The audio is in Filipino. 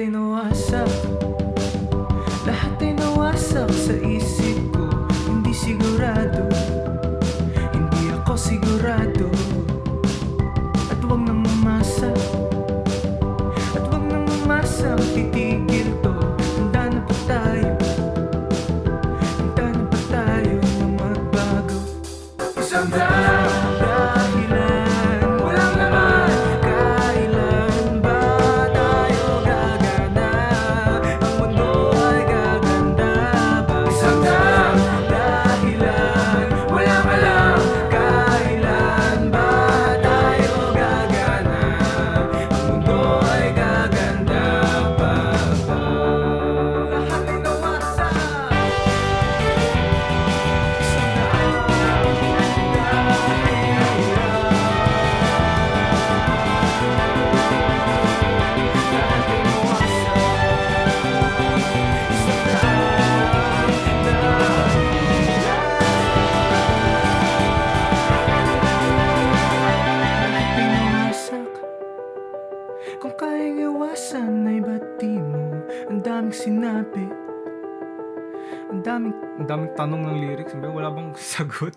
ay nawasak. Lahat ay nawasak sa isip ko. Hindi sigurado. Hindi ako sigurado. At huwag nang umasa. At huwag nang umasa Titigil to. Handa na ba tayo. Handa na ba tayo na magbago. Isang dahilan iwasan ay ba't di mo. Ang daming sinabi. Ang daming, ang daming tanong ng lyrics. Wala bang sagot?